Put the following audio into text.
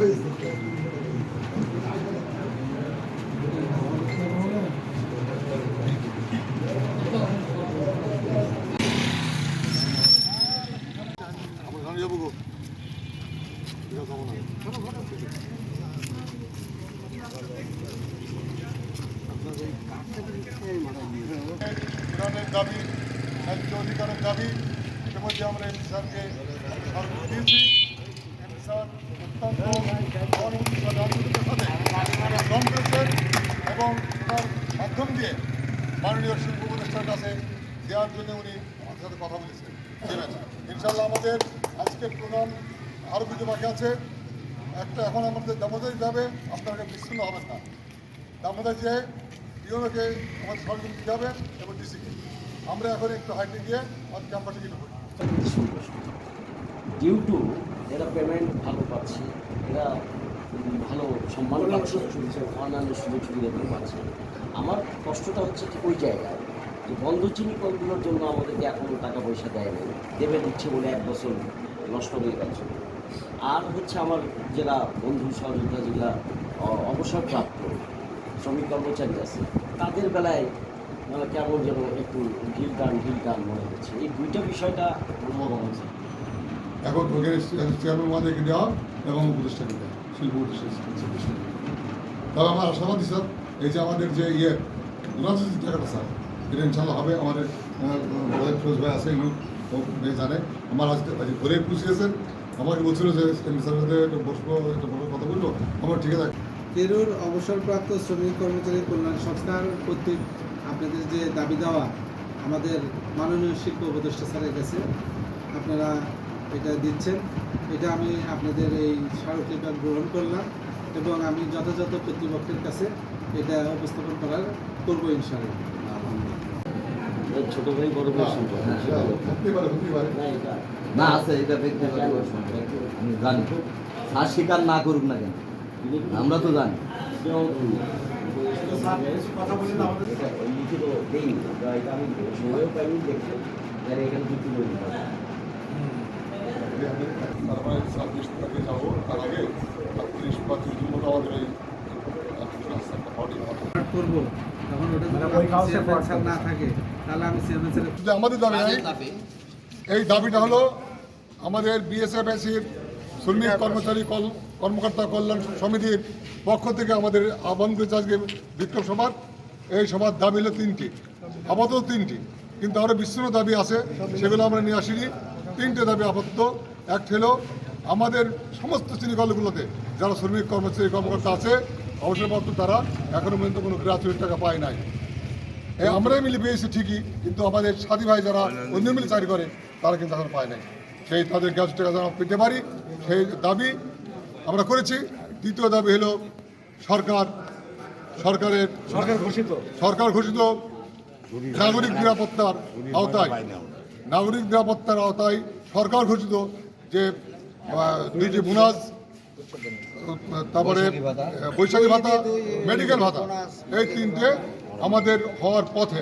যাব দাবি ন্যায্য অধিকারের দাবি ইতিমধ্যে আমরা এমপি স্যারকে দিয়েছি এমপি অত্যন্ত করেছেন এবং তার মাধ্যম দিয়ে মাননীয় শিল্প উপদেষ্টার কাছে দেওয়ার জন্য উনি আমাদের সাথে কথা বলেছেন দেবেন ইনশাল্লাহ আমাদের আজকের প্রোগ্রাম আরও কিছু বাকি আছে একটা এখন আমাদের দামোদর যাবে আপনারা বিচ্ছিন্ন হবেন না দামোদর যে ইউনোকে আমাদের সরকার দিতে হবে এবং ডিসিকে আমরা এখন একটু হাইটে গিয়ে আমাদের ক্যাম্পাসে গিয়ে ঢুকবো। ডিউ টু এরা পেমেন্ট ভালো পাচ্ছে এরা ভালো সম্মান পাচ্ছে অন্যান্য সুযোগ সুবিধাগুলো পাচ্ছে। আমার কষ্টটা হচ্ছে ঠিক ওই জায়গায় যে বন্ধ চিনি কলগুলোর জন্য আমাদেরকে এখনও টাকা পয়সা দেয় নাই দেবে দিচ্ছে বলে এক বছর নষ্ট হয়ে গেছে। আর হচ্ছে আমার জেলা বন্ধু সহযোগিতা অ- অবসরপ্রাপ্ত শ্রমিক কর্মচারী আছে তাদের বেলায় মানে কেমন যেন একটু ঢিল টান ঢিল টান মনে হচ্ছে। এই দুইটা বিষয়টা অনুভব হচ্ছে এখন ওখানে চেয়ারম্যান দেওয়া এবং উপদেষ্টাকে দেওয়া, শিল্প উপদেষ্টা তবে আমার আশাবাদী স্যার, এই যে আমাদের যে ইয়ে দুরাজি টাকাটা, স্যার, এটা ইনশাল্লাহ হবে। আমাদের ফিরোজ ভাই আছে এগুলো জানে। আমার আজকে আজ ঘরে পুষিয়েছেন আমাকে বলছিল যে বসবো, একটু বড় কথা বলব। আমার ঠিক আছে। তেরুর অবসরপ্রাপ্ত শ্রমিক কর্মচারী কল্যাণ সংস্থার কর্তৃক আপনাদের যে দাবি দেওয়া, আমাদের মাননীয় শিল্প উপদেষ্টা স্যারের কাছে, আপনারা এটা দিচ্ছেন এটা আমি আপনাদের এই স্মারকলিপি গ্রহণ করলাম এবং আমি যথাযথ কর্তৃপক্ষের কাছে এটা উপস্থাপন করার করব ইনশাআল্লাহ ছোট ভাই বড় ভাই হ্যাঁ, না, এটা না আছে এটা ব্যক্তিগত প্রশ্ন। আমি জানি আর স্বীকার না করুক না কেন আমরা তো জানি লিখিত আমি পাইনি দেখতে এখানে যুক্তি করে তারপরে তারিখে যাব তার আগে তিরিশ বা তিরিশ মতো আমাদের এই রাস্তাটা পার্টি স্টার্ট করব। তখন ওটা যদি চেয়ারম্যান স্যার না থাকে তাহলে আমি চেয়ারম্যান স্যারের কিন্তু আমাদের দাবি এই দাবিটা হলো আমাদের বিএসএফ এসির শ্রমিক কর্মচারী কল- কর্মকর্তা কল্যাণ সমিতির পক্ষ থেকে আমাদের আহ্বান করেছে আজকে বিক্ষোভ সভার। এই সভার দাবি হলো তিনটি আপাতত তিনটি। কিন্তু আরও বিস্তৃত দাবি আছে সেগুলো আমরা নিয়ে আসিনি। তিনটে দাবি আপাতত। একটা হলো আমাদের সমস্ত শ্রেণীকলগুলোতে যারা শ্রমিক কর্মচারী কর্মকর্তা আছে অবসরপ্রাপ্ত তারা এখনও পর্যন্ত কোনো গ্রাচুইট টাকা পায় নাই। আমরাই মিলে পেয়েছি ঠিকই কিন্তু আমাদের সাথী ভাই যারা অন্য মিলে চাকরি করে তারা কিন্তু এখন পায় নাই। সেই তাদের গ্যাস টাকা যেন পেতে পারি সেই দাবি আমরা করেছি। দ্বিতীয় দাবি হলো সরকার সরকারের সরকার ঘোষিত? সরকার ঘোষিত নাগরিক নিরাপত্তার আওতায়। নাগরিক নিরাপত্তার আওতায় সরকার ঘোষিত যে দুইটি বোনাস তারপরে বৈশাখী ভাতা মেডিকেল ভাতা এই তিনটে আমাদের হওয়ার পথে।